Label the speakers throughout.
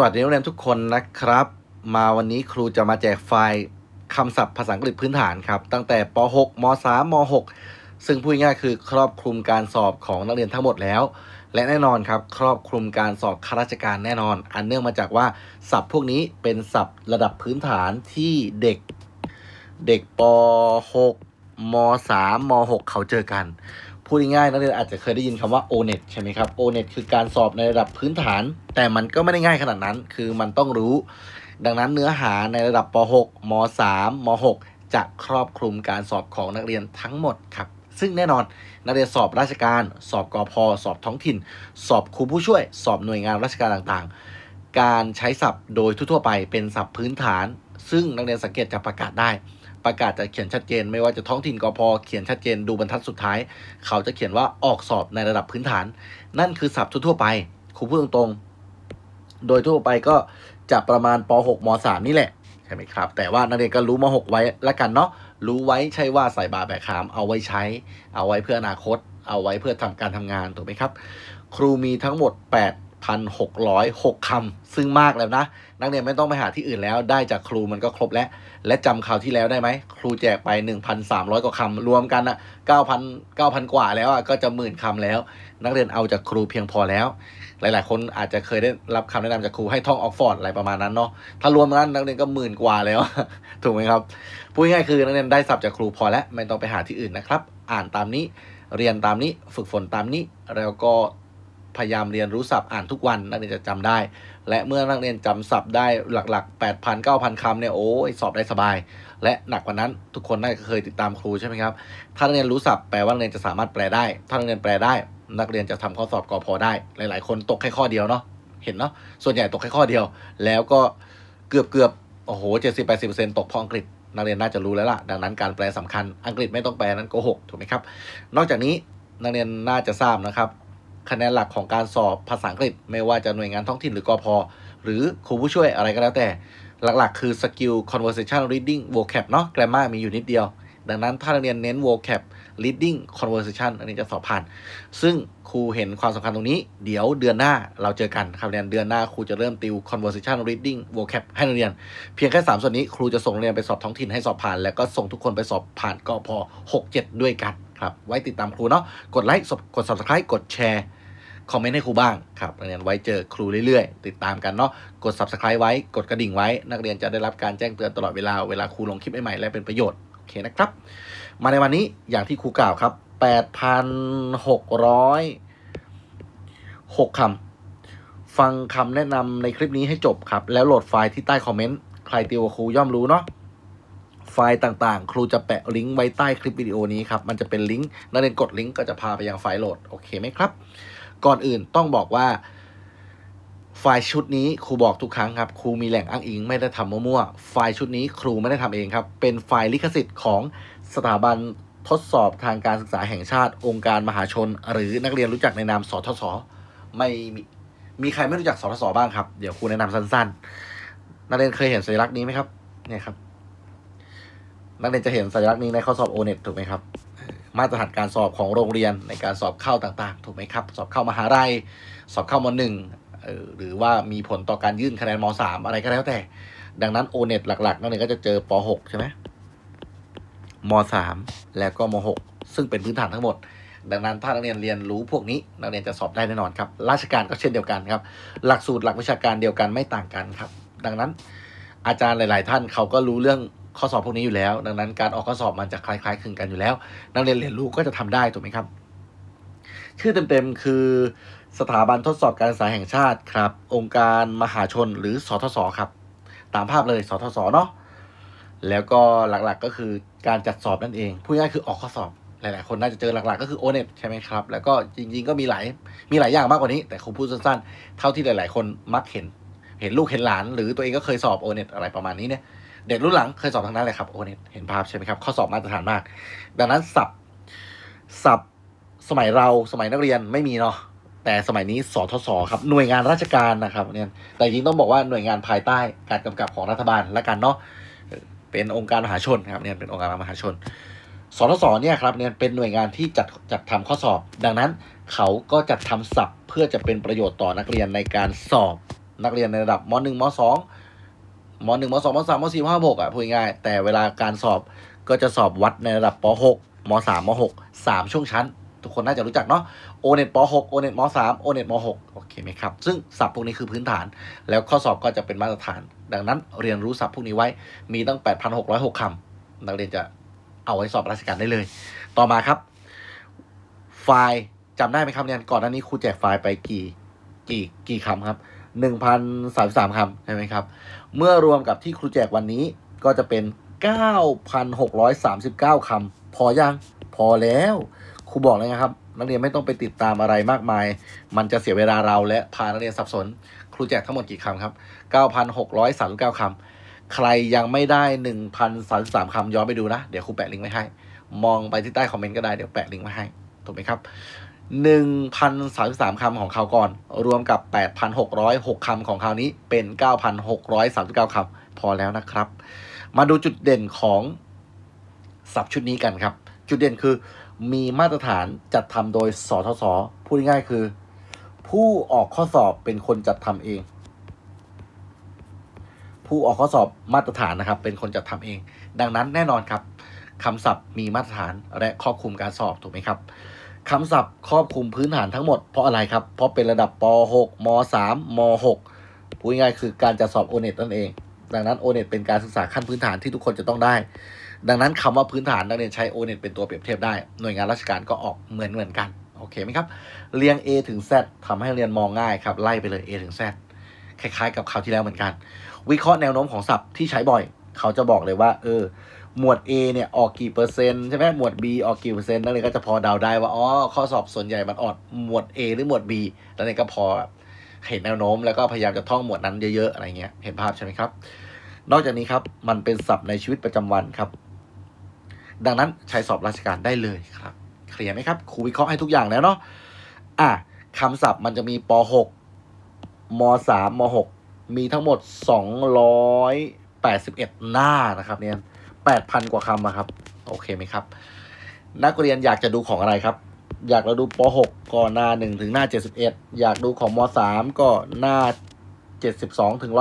Speaker 1: สวัสดีนักเรียนทุกคนนะครับ มาวันนี้ครูจะมาแจกไฟล์คำศัพท์ภาษาอังกฤษพื้นฐานครับ ตั้งแต่ป .6 ม .3 ม .6 ซึ่งพูดง่ายคือครอบคลุมการสอบของนักเรียนทั้งหมดแล้ว และแน่นอนครับ ครอบคลุมการสอบข้าราชการแน่นอน อันเนื่องมาจากว่าศัพท์พวกนี้เป็นศัพท์ระดับพื้นฐานที่เด็ก เด็กป .6 ม .3 ม .6 เขาเจอกัน พูดง่ายๆนักเรียนอาจจะเคยได้ยินคำว่า O-NET ใช่ไหมครับ O-NET คือการสอบในระดับพื้นฐาน แต่มันก็ไม่ได้ง่ายขนาดนั้น คือมันต้องรู้ ดังนั้นเนื้อหาในระดับป .6 ม .3 ม .6 จะครอบคลุมการสอบของนักเรียนทั้งหมดครับซึ่งแน่นอนนักเรียนสอบราชการ สอบกอพสอบท้องถิ่น สอบครูผู้ช่วย สอบหน่วยงานราชการต่างๆ การใช้ศัพท์โดยทั่วไปเป็นศัพท์พื้นฐาน ซึ่งนักเรียนสังเกตจะประกาศได้ ประกาศจะเขียนชัดเจน ไม่ว่าจะท้องถิ่นกพเขียนชัดเจนดูบรรทัดสุดท้าย เขาจะเขียนว่าออกสอบในระดับพื้นฐาน นั่นคือศัพท์ทั่วไปครูพูดตรงๆ โดยทั่วไปก็จะประมาณป .6 ม .3 นี่แหละใช่ไหมครับ แต่ว่านักเรียนก็รู้ม .6 ไว้ละกันเนาะรู้ไว้ใช่ว่าใส่บาแบกขามเอาไว้ใช้ เอาไว้เพื่ออนาคต เอาไว้เพื่อทำการทำงานถูกไหมครับ ครูมีทั้งหมด 8,606คำซึ่งมากแล้วนะ นักเรียนไม่ต้องไปหาที่อื่นแล้ว ได้จากครูมันก็ครบแล้ว และจำคราวที่แล้วได้ไหม ครูแจกไป 1,300 กว่าคำรวมกันอะ9,000 9,000 กว่าแล้วอะก็จะหมื่นคำแล้ว นักเรียนเอาจากครูเพียงพอแล้ว หลาย ๆ คนอาจจะเคยได้รับคำแนะนำจากครูให้ท่องออกฟอร์ดอะไรประมาณนั้นเนาะถ้ารวมกันนักเรียนก็หมื่นกว่าแล้ว ถูกไหมครับพูดง่ายคือนักเรียนได้ศัพท์จากครูพอแล้วไม่ต้องไปหาที่อื่นนะครับ อ่านตามนี้เรียนตามนี้ฝึกฝนตามนี้แล้วก็ พยายามเรียนรู้ศัพท์อ่านทุกวันนักเรียนจะจำได้ และเมื่อนักเรียนจำศัพท์ได้หลักๆ 8,000 9,000คำเนี่ยโอ้ยสอบได้สบาย และหนักกว่านั้นทุกคนน่าจะเคยติดตามครูใช่ไหมครับถ้านักเรียนรู้ศัพท์แปลว่านักเรียนจะสามารถแปลได้ ถ้านักเรียนแปลได้ นักเรียนจะทำข้อสอบกอพอได้ หลาย ๆ คนตกแค่ข้อเดียวเนาะเห็นเนาะส่วนใหญ่ตกแค่ข้อเดียว แล้วก็เกือบเกือบๆโอ้โหเจ็ดสิบแปดสิบเปอร์เซ็นต์ตกเพราะอังกฤษนักเรียนน่าจะรู้แล้วล่ะ ดังนั้นการแปลสำคัญ อังกฤษไม่ต้องแปลนั้นโกหกถูกไหมครับ นอกจากนี้นักเรียนน่าจะทราบนะครับ คะแนนหลักของการสอบภาษาอังกฤษ ไม่ว่าจะหน่วยงานท้องถิ่นหรือกอพอหรือครูผู้ช่วยอะไรก็แล้วแต่ หลักๆ คือสกิล conversation reading vocab เนาะ grammar มีอยู่นิดเดียว ดังนั้นถ้าเรียนเน้น vocab reading conversation อันนี้จะสอบผ่าน ซึ่งครูเห็นความสำคัญตรงนี้ เดี๋ยวเดือนหน้าเราเจอกันครับเรียนเดือนหน้าครูจะเริ่มติว conversation reading vocab ให้นักเรียน เพียงแค่ 3 ส่วนนี้ครูจะส่งเรียนไปสอบท้องถิ่นให้สอบผ่าน แล้วก็ส่งทุกคนไปสอบผ่านก็พอ6 7 ด้วยกันครับ ไว้ติดตามครูเนาะ กดไลค์ กด subscribe กดแชร์ คอมเมนต์ให้ครูบ้างครับนักเรียนไว้เจอครูเรื่อยๆ ติดตามกันเนาะกด subscribe ไว้กดกระดิ่งไว้ นักเรียนจะได้รับการแจ้งเตือนตลอดเวลาเวลาครูลงคลิปใหม่ๆและเป็นประโยชน์โอเคนะครับ มาในวันนี้อย่างที่ครูกล่าวครับ 8,606คำฟังคำแนะนำในคลิปนี้ให้จบครับ แล้วโหลดไฟล์ที่ใต้คอมเมนต์ใครติวกับครูย่อมรู้เนาะไฟล์ต่างๆ ครูจะแปะลิงก์ไว้ใต้คลิปวิดีโอนี้ครับ มันจะเป็นลิงก์นักเรียนกดลิงก์ก็จะพาไปยังไฟล์โหลด โอเคไหมครับ ก่อนอื่นต้องบอกว่า ไฟล์ชุดนี้ครูบอกทุกครั้งครับ ครูมีแหล่งอ้างอิง ไม่ได้ทำมั่วๆไฟล์ชุดนี้ครูไม่ได้ทำเองครับ เป็นไฟล์ลิขสิทธิ์ของสถาบันทดสอบทางการศึกษาแห่งชาติ องค์การมหาชน หรือนักเรียนรู้จักในนามสทศไม่มีมีใครไม่รู้จักสทศบ้างครับ เดี๋ยวครูแนะนำสั้นๆ นักเรียนเคยเห็นสัญลักษณ์นี้ไหมครับ เนี่ยครับ นักเรียนจะเห็นสัญลักษณ์นี้ในข้อสอบ O-NET ถูกไหมครับ มาตรฐานการสอบของโรงเรียนในการสอบเข้าต่างๆ ถูกไหมครับ สอบเข้ามหาลัย สอบเข้ามหนึ่งเอ่อหรือว่ามีผลต่อการยื่นคะแนนมสามอะไรก็แล้วแต่ ดังนั้น O-NET หลักๆนักเรียนก็จะเจอป .6 ใช่ไหมมสามแล้วก็มหกซึ่งเป็นพื้นฐานทั้งหมด ดังนั้นถ้านักเรียนเรียนรู้พวกนี้นักเรียนจะสอบได้แน่นอนครับ ราชการก็เช่นเดียวกันครับ หลักสูตรหลักวิชาการเดียวกันไม่ต่างกันครับ ดังนั้นอาจารย์หลาย ๆ ท่านเขาก็รู้เรื่อง ข้อสอบพวกนี้อยู่แล้ว ดังนั้นการออกข้อสอบมันจะคล้ายๆคลึงกันอยู่แล้ว นักเรียนเรียนรู้ก็จะทำได้ถูกไหมครับ ชื่อเต็มๆ คือสถาบันทดสอบการศึกษาแห่งชาติครับ องค์การมหาชนหรือสทศครับ ตามภาพเลยสทศเนาะแล้วก็หลักๆก็คือการจัดสอบนั่นเองพูดง่ายคือออกข้อสอบหลายๆคนน่าจะเจอหลักๆ ก็คือ O-NET ใช่ไหมครับ แล้วก็จริงๆก็มีหลายมีหลายอย่างมากกว่านี้ แต่ครูพูดสั้นๆ เท่าที่หลายๆ คนมักเห็น เห็นลูกเห็นหลาน หรือตัวเองก็เคยสอบ O-NET อะไรประมาณนี้เนี่ย เด็กรุ่นหลังเคยสอบทางนั้นเลยครับ O-NET เห็นภาพใช่ไหมครับข้อสอบมาตรฐานมาก ดังนั้นศัพท์ศัพท์สมัยเราสมัยนักเรียนไม่มีเนาะแต่สมัยนี้สทศครับหน่วยงานราชการนะครับเนี่ยแต่จริงต้องบอกว่าหน่วยงานภายใต้การกำกับของรัฐบาลและกันเนาะเป็นองค์การมหาชนครับเนี่ยเป็นองค์การมหาชนสทศเนี่ยครับเนี่ยเป็นหน่วยงานที่จัดจัดทำข้อสอบ ดังนั้นเขาก็จัดทำศัพท์ เพื่อจะเป็นประโยชน์ต่อนักเรียนในการสอบนักเรียนในระดับม .1 ม .2 ม .1 ม2ม3ม4ม5 6อะพูดง่ายแต่เวลาการสอบก็จะสอบวัดในระดับป .6 ม3ม6 3ช่วงชั้น ทุกคนน่าจะรู้จักเนาะโอเน็ตป .6 โอเน็ตม .3 โอเน็ตม .6 โอเคไหมครับ ซึ่งศัพท์พวกนี้คือพื้นฐาน แล้วข้อสอบก็จะเป็นมาตรฐาน ดังนั้นเรียนรู้ศัพท์พวกนี้ไว้มีตั้ง 8,606คำนักเรียนจะเอาไว้สอบราชการได้เลย ต่อมาครับ ไฟล์จำได้ไหมครับเนี่ยก่อนหน้านี้ครูแจกไฟล์ไปกี่กี่กี่คำครับ 1,033คำใช่ไหมครับ เมื่อรวมกับที่ครูแจกวันนี้ก็จะเป็น 9,639 คำ พอยัง พอแล้ว ครูบอกเลยนะครับ นักเรียนไม่ต้องไปติดตามอะไรมากมาย มันจะเสียเวลาเราและพานักเรียนสับสน ครูแจกทั้งหมดกี่คำครับ 9,639 คำใครยังไม่ได้ 1,033คำย้อนไปดูนะ เดี๋ยวครูแปะลิงก์ไว้ให้ มองไปที่ใต้คอมเมนต์ก็ได้ เดี๋ยวแปะลิงก์ไว้ให้ ถูกไหมครับ 1,033คำของเขาวก่อน รวมกับ 8,606คำของคราวนี้เป็น 9,639คำพอแล้วนะครับ มาดูจุดเด่นของศัพท์ชุดนี้กันครับ จุดเด่นคือมีมาตรฐานจัดทำโดยสทศพูดง่ายๆคือ ผู้ออกข้อสอบเป็นคนจัดทำเอง ผู้ออกข้อสอบมาตรฐานนะครับ เป็นคนจัดทำเอง ดังนั้นแน่นอนครับคำศัพท์มีมาตรฐานและครอบคลุมการสอบถูกไหมครับ คำศัพท์ครอบคลุมพื้นฐานทั้งหมดเพราะอะไรครับ เพราะเป็นระดับป .6 ม .3 ม .6 พูดง่ายคือการจะสอบโอเน็ตนั่นเอง ดังนั้นโอเน็ตเป็นการศึกษาขั้นพื้นฐานที่ทุกคนจะต้องได้ ดังนั้นคำว่าพื้นฐานนักเรียนใช้โอเน็ตเป็นตัวเปรียบเทียบได้ หน่วยงานราชการก็ออกเหมือนเหมือนกันโอเคไหมครับ เรียง A ถึง Z ทำให้เรียนมองง่ายครับไล่ไปเลย A ถึง Z คล้ายๆ กับคราวที่แล้วเหมือนกัน วิเคราะห์แนวโน้มของศัพท์ที่ใช้บ่อย เขาจะบอกเลยว่า เออ หมวด A เนี่ยออกกี่เปอร์เซ็นต์ใช่ไหมหมวด B ออกกี่เปอร์เซ็นต์นักเรียนก็จะพอเดาได้ว่าอ๋อข้อสอบส่วนใหญ่มันออกหมวด A หรือหมวด B แล้วเนี่ก็พอเห็นแนวโน้ม แล้วก็พยายามจะท่องหมวดนั้นเยอะๆอะไรเงี้ยเห็นภาพใช่ไหมครับ นอกจากนี้ครับมันเป็นศัพท์ในชีวิตประจำวันครับ ดังนั้นใช้สอบราชการได้เลยครับเคลียร์ไหมครับครูวิเคราะห์ให้ทุกอย่างแล้วเนาะอะคำศัพท์มันจะมีป .6 ม .3 ม .6 มีทั้งหมด 281 หน้านะครับเนี่ย 8,000 กว่าคำอะครับ โอเคไหมครับ นักเรียนอยากจะดูของอะไรครับ อยากเราดูป .6 ก็หน้า 1 ถึงหน้า 71 อยากดูของม .3 ก็หน้า 72 ถึง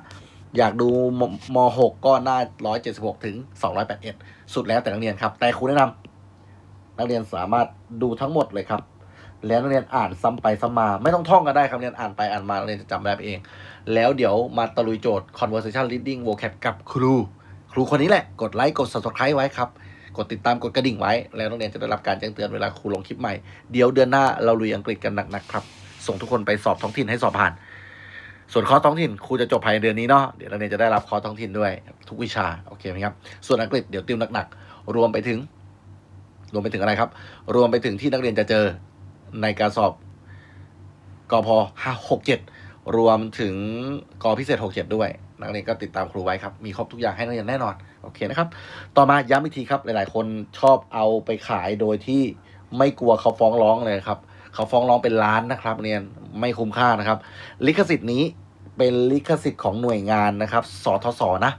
Speaker 1: 175 อยากดูม .6 ก็หน้า 176 ถึง 281 สุดแล้วแต่นักเรียนครับ แต่ครูแนะนำนักเรียนสามารถดูทั้งหมดเลยครับแล้วนักเรียนอ่านซ้ำไปซ้ำมา ไม่ต้องท่องก็ได้ครับเรียนอ่านไปอ่านมานักเรียนจะจำได้เอง แล้วเดี๋ยวมาตะลุยโจทย์ conversation reading vocab กับครู ครูคนนี้แหละ กดไลค์กด subscribe ไว้ครับ กดติดตามกดกระดิ่งไว้ แล้วนักเรียนจะได้รับการแจ้งเตือนเวลาครูลงคลิปใหม่ เดี๋ยวเดือนหน้าเราลุยอังกฤษกันหนักๆครับ ส่งทุกคนไปสอบท้องถิ่นให้สอบผ่าน ส่วนคอท้องถิ่นครูจะจบภายในเดือนนี้เนาะเดี๋ยวนักเรียนจะได้รับคอท้องถิ่นด้วย ทุกวิชาโอเคไหมครับส่วนอังกฤษเดี๋ยวติวหนักๆรวมไปถึง รวมไปถึงอะไรครับ รวมไปถึงที่นักเรียนจะเจอในการสอบกพห้าหกเจ็ดรวมถึงกพิเศษหกเจ็ดด้วย นักเรียนก็ติดตามครูไว้ครับ มีครบทุกอย่างให้นักเรียนแน่นอน โอเคนะครับ ต่อมาย้ำอีกทีครับ หลาย ๆ คนชอบเอาไปขายโดยที่ไม่กลัวเขาฟ้องร้องเลยครับ เขาฟ้องร้องเป็นล้านนะครับเรียนไม่คุ้มค่านะครับ ลิขสิทธิ์นี้เป็นลิขสิทธิ์ของหน่วยงานนะครับ สทศนะ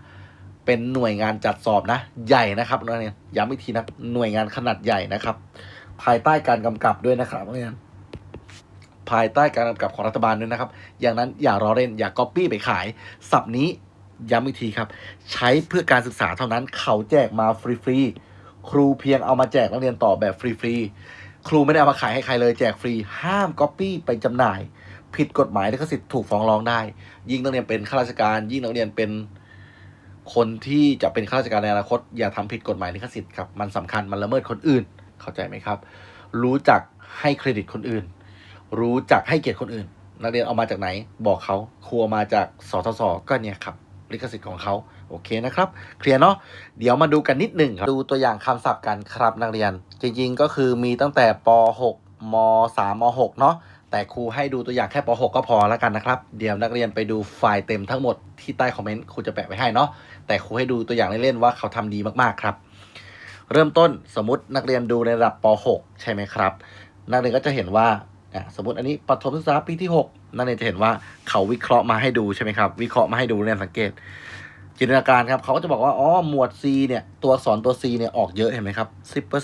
Speaker 1: เป็นหน่วยงานจัดสอบนะ ใหญ่นะครับนักเรียนย้ำอีกทีนะ หน่วยงานขนาดใหญ่นะครับ ภายใต้การกำกับด้วยนะครับนักเรียน ภายใต้การกำกับของรัฐบาลด้วยนะครับ อย่างนั้นอย่ารอเล่นอย่าก๊อปปี้ไปขายศัพท์นี้ย้ำอีกทีครับ ใช้เพื่อการศึกษาเท่านั้นเขาแจกมาฟรีๆครูเพียงเอามาแจกนักเรียนต่อแบบฟรีๆครูไม่ได้เอามาขายให้ใครเลยแจกฟรี ห้ามก๊อปปี้ไปจำหน่าย ผิดกฎหมายลิขสิทธิ์ถูกฟ้องร้องได้ ยิ่งนักเรียนเป็นข้าราชการ ยิ่งนักเรียนเป็นคนที่จะเป็นข้าราชการในอนาคต อย่าทำผิดกฎหมายลิขสิทธิ์ครับมันสำคัญมันละเมิดคนอื่น เข้าใจไหมครับ รู้จักให้เครดิตคนอื่น รู้จักให้เกียรติคนอื่น นักเรียนเอามาจากไหน บอกเขาครูเอามาจากสทศก็เนี่ยครับลิขสิทธิ์ของเขาโอเคนะครับ เคลียร์เนาะเดี๋ยวมาดูกันนิดหนึ่งครับ ดูตัวอย่างคำศัพท์กันครับนักเรียน จริงๆก็คือมีตั้งแต่ป .6 ม .3 ม .6 เนาะแต่ครูให้ดูตัวอย่างแค่ป .6 ก็พอแล้วกันนะครับ เดี๋ยวนักเรียนไปดูไฟล์เต็มทั้งหมดที่ใต้คอมเมนต์ครูจะแปะไว้ให้เนาะแต่ครูให้ดูตัวอย่างเล่นๆว่าเขาทำดีมากๆครับ เริ่มต้นสมมตินักเรียนดูในระดับป .6 ใช่ไหมครับ นักเรียนก็จะเห็นว่า สมมติอันนี้ปฐมศึกษาปีที่ 6 นักเรียนจะเห็นว่าเขาวิเคราะห์มาให้ดูใช่ไหมครับ วิเคราะห์มาให้ดูเรียนสังเกต จินตนาการครับเขาก็จะบอกว่า อ๋อ หมวด C เนี่ย ตัวอักษรตัว C เนี่ย ออกเยอะเห็นไหมครับ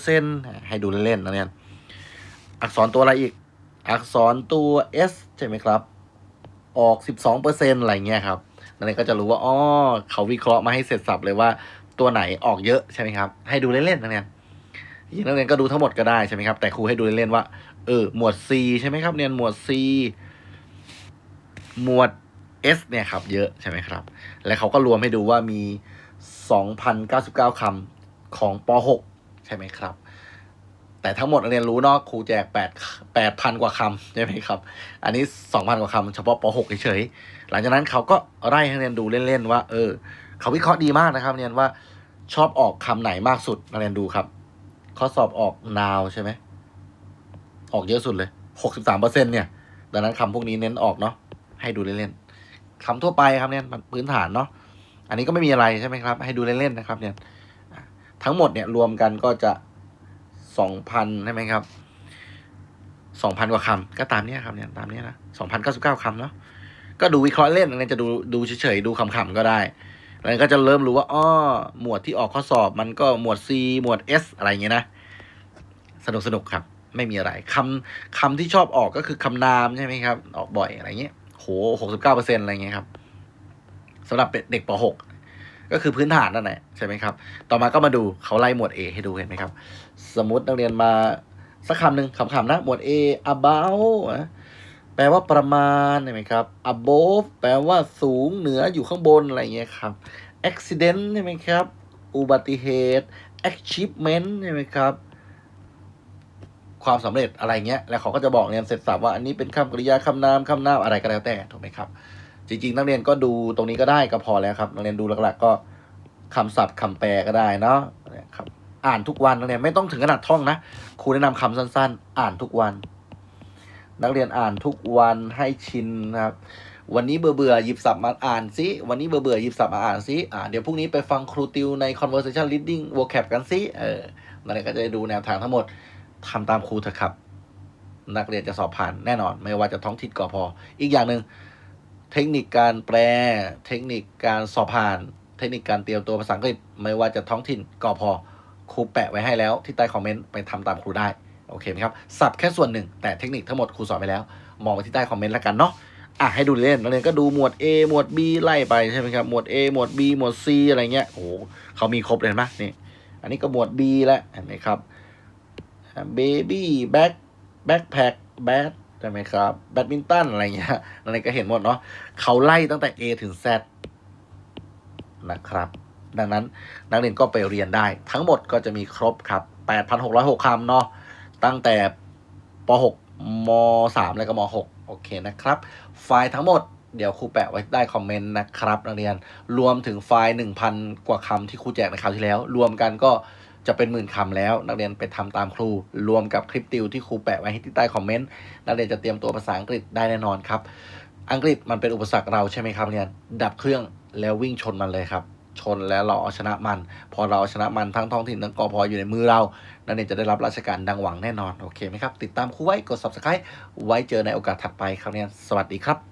Speaker 1: 10%ให้ดูเล่นๆนะเนี่ยอักษรตัวอะไรอีก อักษรตัว S ใช่ไหมครับ ออก12เปอร์เซ็นอะไรเงี้ยครับนักเรียนก็จะรู้ว่า อ๋อ เขาวิเคราะห์มาให้เสร็จสับเลยว่าตัวไหนออกเยอะใช่ไหมครับ ให้ดูเล่นๆนักเรีย ยังนักเรียนก็ดูทั้งหมดก็ได้ใช่ไหมครับ แต่ครูให้ดูเล่นๆว่า เออ หมวด C ใช่ไหมครับเรียนหมวด C หมวด S เนี่ยครับ เยอะใช่ไหมครับ และเขาก็รวมให้ดูว่ามี 2,099คำของป .6 ใช่ไหมครับ แต่ทั้งหมดนักเรียนรู้เนาะครูแจก8 8,000 กว่าคำใช่ไหมครับ อันนี้ 2,000 กว่าคำเฉพาะป .6 เฉยๆหลังจากนั้นเขาก็ไล่ให้นักเรียนดูเล่นๆว่า เออ เขาวิเคราะห์ดีมากนะครับเรียนว่าชอบออกคำไหนมากสุดนักเรียนดูครับ ข้อสอบออก now ใช่ไหม ออกเยอะสุดเลย63เปอร์เซ็นเนี่ย ดังนั้นคำพวกนี้เน้นออกเนาะ ให้ดูเล่นๆคำทั่วไปครับเนี่ยมันพื้นฐานเนาะ อันนี้ก็ไม่มีอะไรใช่ไหมครับ ให้ดูเล่นๆนะครับ เนี่ย ทั้งหมดเนี่ยรวมกันก็จะสองพันใช่ไหมครับสองพันกว่าคำก็ตามเนี้ยครับเนี่ยตามเนี้ยนะสองพันเก้าสิบเก้าคำเนาะก็ดูวิเคราะห์เล่นอันนี้จะดูดูเฉยๆดูขำๆก็ได้ แล้วก็จะเริ่มรู้ว่าอ้อหมวดที่ออกข้อสอบมันก็หมวด C หมวด S อะไรเงี้ยนะ สนุกสนุกครับ ไม่มีอะไรคำคำที่ชอบออกก็คือคำนามใช่ไหมครับ ออกบ่อยอะไรเงี้ยโหหกสิบเก้าเปอร์เซ็นต์อะไรเงี้ยครับสำหรับเด็กป .6 ก็คือพื้นฐานนั่นแหละใช่ไหมครับ ต่อมาก็มาดูเขาไล่หมวด A ให้ดูเห็นไหมครับ สมมตินักเรียนมาสักคำหนึ่งคำๆนะ หมวด A about แปลว่าประมาณใช่ไหมครับ above แปลว่าสูงเหนืออยู่ข้างบนอะไรเงี้ยครับ accident ใช่ไหมครับ อุบัติเหตุ achievement ใช่ไหมครับ ความสำเร็จอะไรเงี้ย แล้วเขาก็จะบอกเรียนเสร็จสับว่าอันนี้เป็นคำกริยาคำนามคำนามอะไรก็แล้วแต่ถูกไหมครับ จริงๆ นักเรียนก็ดูตรงนี้ก็ได้ก็พอแล้วครับ นักเรียนดูหลักๆ ก็คำศัพท์คำแปลก็ได้เนาะนะครับ อ่านทุกวันนักเรียนไม่ต้องถึงขนาดท่องนะครูแนะนำคำสั้น ๆ อ่านทุกวัน นักเรียนอ่านทุกวันให้ชินนะครับ วันนี้เบื่อเบื่อหยิบศัพท์มาอ่านซิวันนี้เบื่อเบื่อหยิบศัพท์มาอ่านซิอ่าเดี๋ยวพรุ่งนี้ไปฟังครูติวใน conversation reading vocab กันซิเออนันก็จะด้ดูแนวทางทั้งหมดทำตามครูเถอะครับ นักเรียนจะสอบผ่านแน่นอน ไม่ว่าจะท้องถิ่นก็พอ อีกอย่างหนึ่งเทคนิคการแปล เทคนิคการสอบผ่าน เทคนิคการเตรียมตัวภาษาอังกฤษ ไม่ว่าจะท้องถิ่นก็พอครูแปะไว้ให้แล้วที่ใต้คอมเมนต์ไปทำตามครูได้ โอเคไหมครับสับแค่ส่วนหนึ่ง แต่เทคนิคทั้งหมดครูสอนไปแล้ว มองไปที่ใต้คอมเมนต์แล้วกันเนาะอะให้ดูเล่นนักเรียนก็ดูหมวด A หมวด B ไล่ไปใช่ไหมครับหมวด A หมวด B หมวด C อะไรเงี้ยโอ้โหเขามีครบเลยเห็นไหมนี่อันนี้ก็หมวด B แล้วเห็นไหมครับ Baby Back Backpack Bat ใช่ไหมครับแบดมินตันอะไรเงี้ยนักเรียนก็เห็นหมดเนาะเขาไล่ตั้งแต่ A ถึง Z นะครับ ดังนั้นนักเรียนก็ไปเรียนได้ ทั้งหมดก็จะมีครบครับ 8,606คำเนาะ ตั้งแต่ป .6 ม .3 แล้วก็ม .6 โอเคนะครับ ไฟล์ทั้งหมดเดี๋ยวครูแปะไว้ใต้คอมเมนต์นะครับนักเรียนรวมถึงไฟล์ 1,000 กว่าคำที่ครูแจกในคราวที่แล้ว รวมกันก็จะเป็นหมื่นคำแล้ว นักเรียนไปทำตามครู รวมกับคลิปติวที่ครูแปะไว้ให้ที่ใต้คอมเมนต์นักเรียนจะเตรียมตัวภาษาอังกฤษได้แน่นอนครับ อังกฤษมันเป็นอุปสรรคเราใช่ไหมครับเรียนดับเครื่องแล้ววิ่งชนมันเลยครับ ชนแล้วเราเอาชนะมัน พอเราเอาชนะมันทั้งท้องถิ่นทั้งกอพออยู่ในมือเรา นักเรียนจะได้รับราชการดังหวังแน่นอน โอเคไหมครับ ติดตามครูไว้ กด subscribe ไว้เจอในโอกาสถัดไปครับเนี่ยสวัสดีครับ